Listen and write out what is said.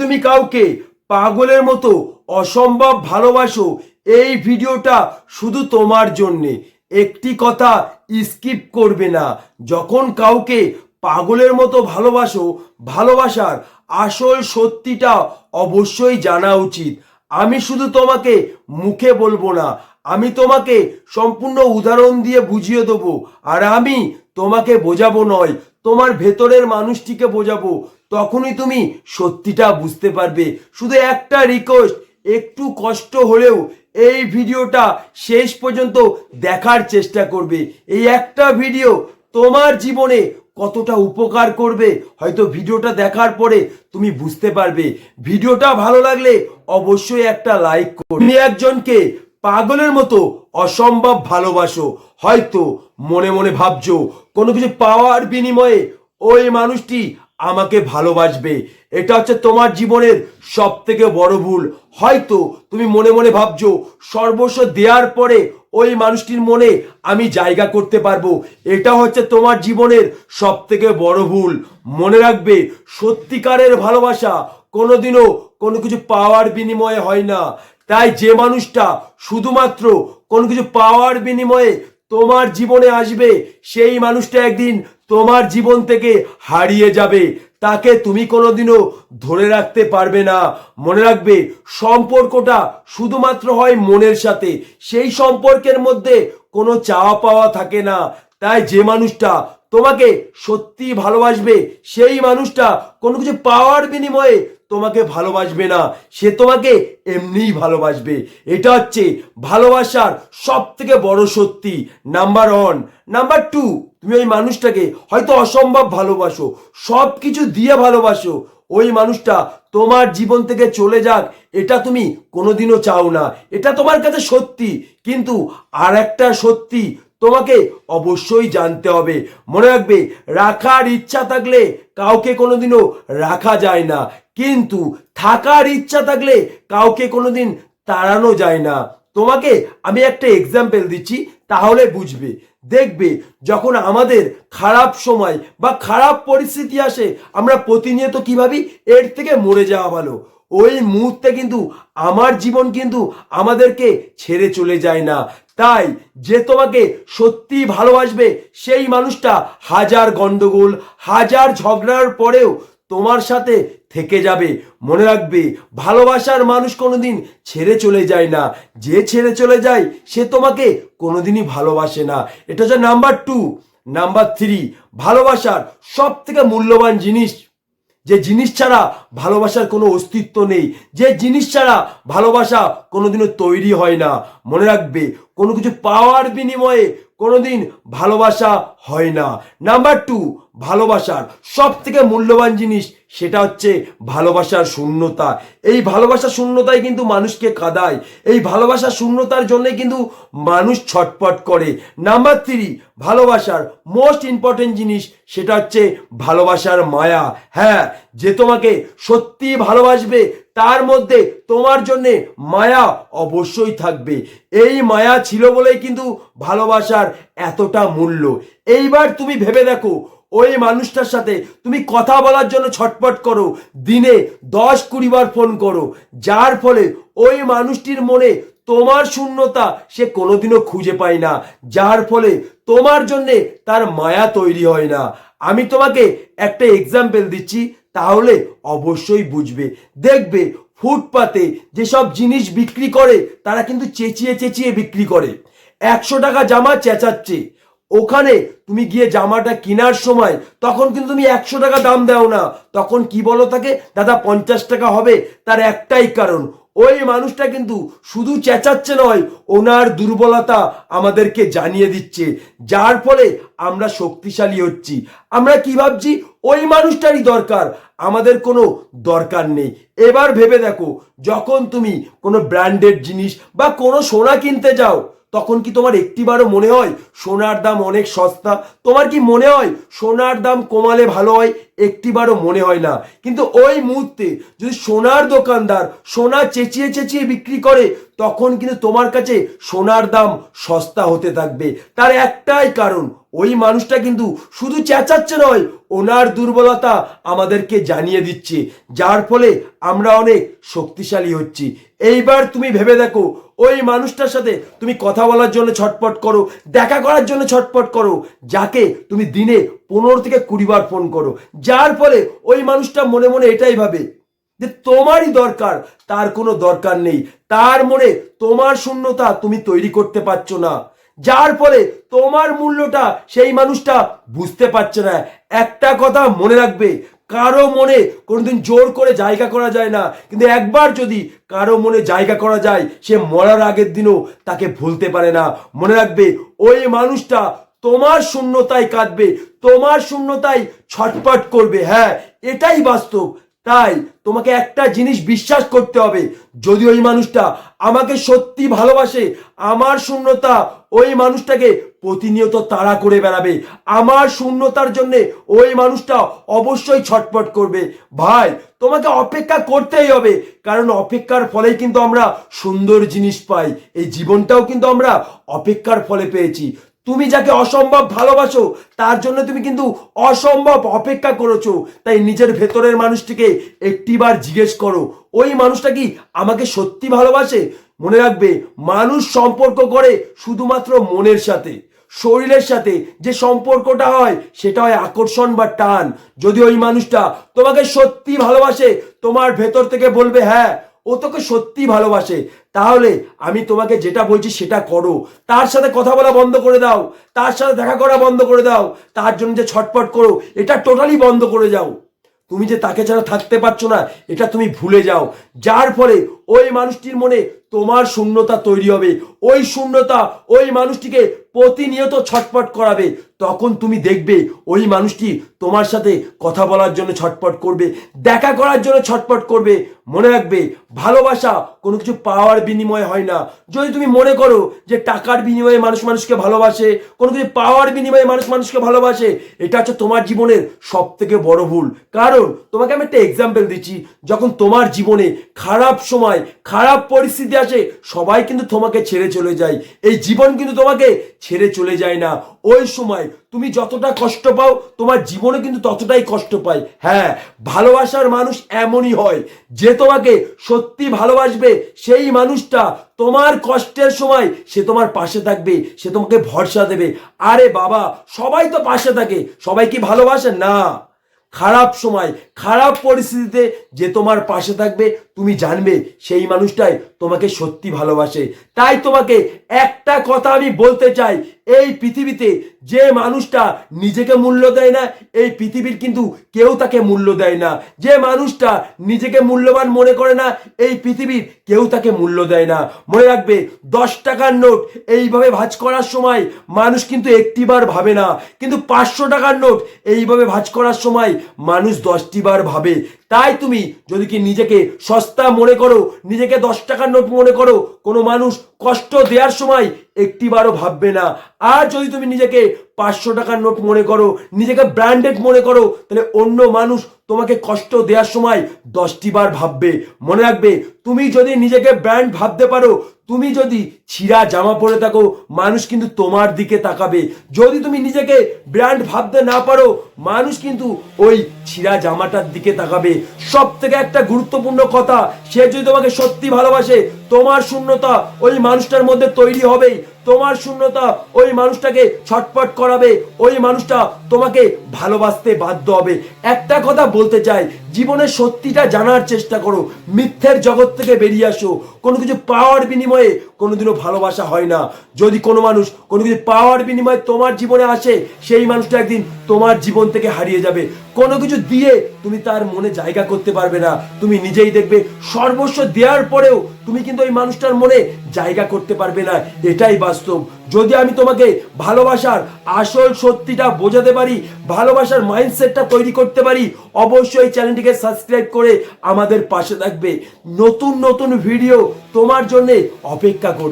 তুমি কাউকে পাগলের মতো অসম্ভব ভালোবাসো, এই ভিডিওটা শুধু তোমার জন্যে। একটি কথা স্কিপ করবে না। যখন কাউকে পাগলের মতো ভালোবাসো, ভালোবাসার আসল সত্যিটা অবশ্যই জানা উচিত। আমি শুধু তোমাকে মুখে বলব না, আমি তোমাকে সম্পূর্ণ উদাহরণ দিয়ে বুঝিয়ে দেবো। আর আমি তোমাকে বোঝাবো নয়, তোমার ভেতরের মানুষটিকে বোঝাবো তখনই তুমি সত্যিটা বুঝতে পারবে। শুধু একটা রিকোয়েস্ট একটু কষ্ট হলেও এই ভিডিওটা শেষ পর্যন্ত দেখার চেষ্টা করবে। এই একটা ভিডিও তোমার জীবনে কতটা উপকার করবে, হয়তো ভিডিওটা দেখার পরে তুমি বুঝতে পারবে। ভিডিওটা ভালো লাগলে অবশ্যই একটা লাইক করবে তুমি একজনকে পাগলের মতো অসম্ভব ভালোবাসো। হয়তো মনে মনে ভাবছ, কোনো কিছু পাওয়ার বিনিময়ে ওই মানুষটি আমাকে ভালোবাসবে। এটা হচ্ছে তোমার জীবনের সব থেকে বড় ভুল। হয়তো তুমি মনে মনে ভাবছ, সর্বস্ব দেওয়ার পরে ওই মানুষটির মনে আমি জায়গা করতে পারব। এটা হচ্ছে তোমার জীবনের সব থেকে বড় ভুল। মনে রাখবে, সত্যিকারের ভালোবাসা কোনোদিনও কোনো কিছু পাওয়ার বিনিময়ে হয় না। তাই যে মানুষটা শুধুমাত্র কোনো কিছু পাওয়ার বিনিময়ে তোমার জীবনে আসবে, সেই মানুষটা একদিন তোমার জীবন থেকে হারিয়ে যাবে। তাকে তুমি কোনোদিনও ধরে রাখতে পারবে না। মনে রাখবে, সম্পর্কটা শুধুমাত্র হয় মনের সাথে। সেই সম্পর্কের মধ্যে কোনো চাওয়া পাওয়া থাকে না। তাই যে মানুষটা তোমাকে সত্যি ভালোবাসবে, সেই মানুষটা কোনো কিছু পাওয়ার বিনিময়ে তোমাকে ভালোবাসবে না, সে তোমাকে এমনিই ভালোবাসবে। এটা হচ্ছে ভালোবাসার সব থেকে বড় সত্যি। নাম্বার ওয়ান নাম্বার টু তুমি ওই মানুষটাকে হয়তো অসম্ভব ভালোবাসো সব কিছু দিয়ে ভালোবাসো। ওই মানুষটা তোমার জীবন থেকে চলে যাক, এটা তুমি কোনোদিনও চাও না। এটা তোমার কাছে সত্যি, কিন্তু আর একটা সত্যি তোমাকে অবশ্যই জানতে হবে। মনে রাখবে, রাখার ইচ্ছা থাকলে কাউকে কোনোদিনও রাখা যায় না। কিন্তু থাকার ইচ্ছা থাকলে কাউকে কোনোদিন তাড়ানো যায় না। তোমাকে আমি একটা এক্সাম্পল দিচ্ছি, তাহলে বুঝবে। দেখবে, যখন আমাদের খারাপ সময় বা খারাপ পরিস্থিতি আসে, আমরা প্রতিনিয়ত কি ভাবি? এর থেকে মরে যাওয়া ভালো। ওই মুহূর্তে কিন্তু আমার জীবন কিন্তু আমাদেরকে ছেড়ে চলে যায় না। তাই যে তোমাকে সত্যি ভালোবাসবে সেই মানুষটা হাজার গন্ডগোল, হাজার ঝগড়ার পরেও তোমার সাথে থেকে যাবে। মনে রাখবে, ভালোবাসার মানুষ কোনোদিন ছেড়ে চলে যায় না। যে ছেড়ে চলে যায়, সে তোমাকে কোনোদিনই ভালোবাসে না। এটা হচ্ছে নাম্বার টু নাম্বার থ্রি ভালোবাসার সব থেকে মূল্যবান জিনিস যে জিনিস ছাড়া ভালোবাসার কোনো অস্তিত্ব নেই, যে জিনিস ছাড়া ভালোবাসা কোনোদিনও তৈরি হয় না। মনে রাখবে কোনো কিছু পাওয়ার বিনিময়ে কোনোদিন ভালোবাসা হয় না। নাম্বার টু ভালোবাসার সব থেকে মূল্যবান জিনিস সেটা হচ্ছে ভালোবাসার শূন্যতা। এই ভালোবাসার শূন্যতাই কিন্তু মানুষকে কাঁদায়। এই ভালোবাসার শূন্যতার জন্যই কিন্তু মানুষ ছটপট করে। নাম্বার থ্রি ভালোবাসার মোস্ট ইম্পর্টেন্ট জিনিস সেটা হচ্ছে ভালোবাসার মায়া। হ্যাঁ যে তোমাকে সত্যি ভালোবাসবে তার মধ্যে তোমার জন্যে মায়া অবশ্যই থাকবে। এই মায়া ছিল বলেই কিন্তু ভালোবাসার এতটা মূল্য। এইবার তুমি ভেবে দেখো, ওই মানুষটার সাথে তুমি কথা বলার জন্য ছটপট করো, দিনে দশ কুড়ি বার ফোন করো। যার ফলে ওই মানুষটির মনে তোমার শূন্যতা সে কোনোদিনও খুঁজে পায় না। যার ফলে তোমার জন্যে তার মায়া তৈরি হয় না। আমি তোমাকে একটা এক্সাম্পল দিচ্ছি। তাহলে অবশ্যই বুঝবে। দেখবে ফুটপাতে যেসব জিনিস বিক্রি করে, তারা কিন্তু চেঁচিয়ে চেঁচিয়ে বিক্রি করে। একশো টাকা জামা চেঁচাচ্ছে। ওখানে তুমি গিয়ে জামাটা কেনার সময় তখন কিন্তু তুমি একশো টাকা দাম দাও না। তখন কি বলো তাকে, দাদা, পঞ্চাশ টাকা হবে। তার একটাই কারণ ওই মানুষটা কিন্তু শুধু চেঁচাচ্ছে নয়, ওনার দুর্বলতা আমাদেরকে জানিয়ে দিচ্ছে। যার ফলে আমরা শক্তিশালী হচ্ছি। আমরা কি ভাবছি? ওই মানুষটারই দরকার। আমাদের কোনো দরকার নেই। এবার ভেবে দেখো, যখন তুমি কোনো ব্র্যান্ডেড জিনিস বা কোনো সোনা কিনতে যাও, তখন কি তোমার একটিবারও মনে হয় সোনার দাম অনেক সস্তা? তোমার কি মনে হয় সোনার দাম কমালে ভালো হয়? একটিবারও মনে হয় না। কিন্তু ওই মুহূর্তে যদি সোনার দোকানদার সোনা চেঁচিয়ে চেঁচিয়ে বিক্রি করে, তখন কিন্তু তোমার কাছে সোনার দাম সস্তা হতে থাকবে। তার একটাই কারণ, ওই মানুষটা কিন্তু শুধু চেঁচাচ্ছে নয়, ওনার দুর্বলতা আমাদেরকে জানিয়ে দিচ্ছে। যার ফলে আমরা অনেক শক্তিশালী হচ্ছি। এইবার তুমি ভেবে দেখো, ওই মানুষটার সাথে তুমি কথা বলার জন্য ছটপট করো, দেখা করার জন্য ছটপট করো, যাকে তুমি দিনে পনেরো থেকে কুড়ি বার ফোন করো। যার ফলে ওই মানুষটা মনে মনে এটাই ভাবে যে তোমারই দরকার, তার কোনো দরকার নেই। তার মনে তোমার শূন্যতা তুমি তৈরি করতে পারছ না। যার ফলে তোমার মূল্যটা সেই মানুষটা বুঝতে পারছে না। একটা কথা মনে রাখবে, কারও মনে কোনোদিন জোর করে জায়গা করা যায় না। কিন্তু একবার যদি কারও মনে জায়গা করা যায়, সে মরার আগের দিনও তাকে ভুলতে পারে না। মনে রাখবে, ওই মানুষটা তোমার শূন্যতায় কাঁদবে, তোমার শূন্যতায় ছটপট করবে। হ্যাঁ এটাই বাস্তব। তাই তোমাকে একটা জিনিস বিশ্বাস করতে হবে, যদি ওই মানুষটা আমাকে সত্যি ভালোবাসে, আমার শূন্যতা ওই মানুষটাকে প্রতিনিয়ত তাড়া করে বেড়াবে। আমার শূন্যতার জন্য ওই মানুষটা অবশ্যই ছটপট করবে। ভাই, তোমাকে অপেক্ষা করতেই হবে, কারণ অপেক্ষার ফলেই কিন্তু আমরা সুন্দর জিনিস পাই। এই জীবনটাও কিন্তু আমরা অপেক্ষার ফলে পেয়েছি। তুমি যাকে অসম্ভব ভালোবাসো, তার জন্য তুমি কিন্তু অসম্ভব অপেক্ষা করেছ। তাই নিজের ভেতরের মানুষটিকে একটিবার জিজ্ঞেস করো, ওই মানুষটা কি আমাকে সত্যি ভালোবাসে? মনে রাখবে, মানুষ সম্পর্ক করে শুধুমাত্র মনের সাথে, শরীরের সাথে। যে সম্পর্কটা হয়, সেটা হয় আকর্ষণ বা টান। যদি ওই মানুষটা তোমাকে সত্যি ভালোবাসে, তোমার ভেতর থেকে বলবে হ্যাঁ ও তোকে সত্যি ভালোবাসে। তাহলে আমি তোমাকে যেটা বলছি সেটা করো। তার সাথে কথা বলা বন্ধ করে দাও। তার সাথে দেখা করা বন্ধ করে দাও। তার জন্য যে ছটপট করো, এটা টোটালি বন্ধ করে যাও। তুমি যে তাকে ছাড়া থাকতে পারছ না, এটা তুমি ভুলে যাও। যার ফলে ওই মানুষটির মনে তোমার শূন্যতা তৈরি হবে। ওই শূন্যতা ওই মানুষটিকে প্রতিনিয়ত ছটপট করাবে। তখন তুমি দেখবে ওই মানুষটি তোমার সাথে কথা বলার জন্য ছটপট করবে, দেখা করার জন্য ছটপট করবে। মনে রাখবে, ভালোবাসা কোনো কিছু পাওয়ার বিনিময়ে হয় না। যদি তুমি মনে করো যে টাকার বিনিময়ে মানুষ মানুষকে ভালোবাসে, কোনো কিছু পাওয়ার বিনিময়ে মানুষ মানুষকে ভালোবাসে, এটা হচ্ছে তোমার জীবনের সব থেকে বড় ভুল। কারণ তোমাকে আমি একটা এক্সাম্পল দিচ্ছি, যখন তোমার জীবনে খারাপ সময় খারাপ পরিস্থিতি আসে সবাই কিন্তু তোমাকে ছেড়ে চলে যায়। এই জীবন কিন্তু তোমাকে ছেড়ে চলে যায় না। ওই সময় তুমি যতটা কষ্ট পাও, তোমার জীবনে কিন্তু ততটাই কষ্ট পায়। হ্যাঁ ভালোবাসার মানুষ এমনই হয়। যে তোমাকে সত্যি ভালোবাসবে, সেই মানুষটা তোমার কষ্টের সময় সে তোমার পাশে থাকবে, সে তোমাকে ভরসা দেবে। আরে বাবা, সবাই তো পাশে থাকে, সবাই কি ভালোবাসে? না। খারাপ সময়, খারাপ পরিস্থিতিতে যে তোমার পাশে থাকবে তুমি জানবে সেই মানুষটাই তোমাকে সত্যি ভালোবাসে। তাই তোমাকে একটা কথা আমি বলতে চাই, এই পৃথিবীতে যে মানুষটা নিজেকে মূল্য দেয় না, এই পৃথিবীর কিন্তু কেউ তাকে মূল্য দেয় না। যে মানুষটা নিজেকে মূল্যবান মনে করে না, এই পৃথিবীর কেউ তাকে মূল্য দেয় না। মনে রাখবে, দশ টাকার নোট এইভাবে ভাঁজ করার সময় মানুষ কিন্তু একটিবার ভাবে না। কিন্তু পাঁচশো টাকার নোট এইভাবে ভাঁজ করার সময় মানুষ দশটি বার ভাবে। তাই তুমি যদি কি নিজেকে সস্তা মনে করো, নিজেকে দশ টাকার নোট মনে করো, কোনো মানুষ কষ্ট দেওয়ার সময় একটিবারও ভাববে না। আর যদি তুমি নিজেকে পাঁচশো টাকার নোট মনে করো, নিজেকে ব্র্যান্ডেড মনে করো, তাহলে অন্য মানুষ তোমাকে কষ্ট দেওয়ার সময় দশটি বার ভাববে। মনে রাখবে, তুমি যদি নিজেকে ব্র্যান্ড ভাবতে পারো, তুমি যদি ছিঁড়া জামা পরে থাকো, মানুষ কিন্তু তোমার দিকে তাকাবে। যদি তুমি নিজেকে ব্র্যান্ড ভাবতে না পারো, মানুষ কিন্তু ওই ছিঁড়া জামাটার দিকে তাকাবে। সব থেকে একটা গুরুত্বপূর্ণ কথা, সে যদি তোমাকে সত্যি ভালোবাসে, তোমার শূন্যতা ওই মানুষটার মধ্যে তৈরি হবেই। তোমার শূন্যতা ওই মানুষটাকে ছটপট করাবে, ওই মানুষটা তোমাকে ভালোবাসতে বাধ্য হবে। একটা কথা বলতে চাই জীবনের সত্যিটা জানার চেষ্টা করো। মিথ্যের জগৎ থেকে বেরিয়ে আসো। কোনো কিছু পাওয়ার বিনিময়ে কোনোদিনও ভালোবাসা হয় না। যদি কোনো মানুষ কোনো কিছু পাওয়ার বিনিময়ে তোমার জীবনে আসে, সেই মানুষটা একদিন তোমার জীবন থেকে হারিয়ে যাবে। কোনো কিছু দিয়ে তুমি তার মনে জায়গা করতে পারবে না। তুমি নিজেই দেখবে, সর্বস্ব দেওয়ার পরেও তুমি কিন্তু ওই মানুষটার মনে জায়গা করতে পারবে না। এটাই বাস্তব। যদি আমি তোমাকে ভালোবাসার আসল সত্যিটা বোঝাতে পারি, ভালোবাসার মাইন্ডসেটটা তৈরি করতে পারি, অবশ্যই চ্যানেলটিকে সাবস্ক্রাইব করে আমাদের পাশে থাকবে। নতুন নতুন ভিডিও তোমার জন্যে অপেক্ষা করবে।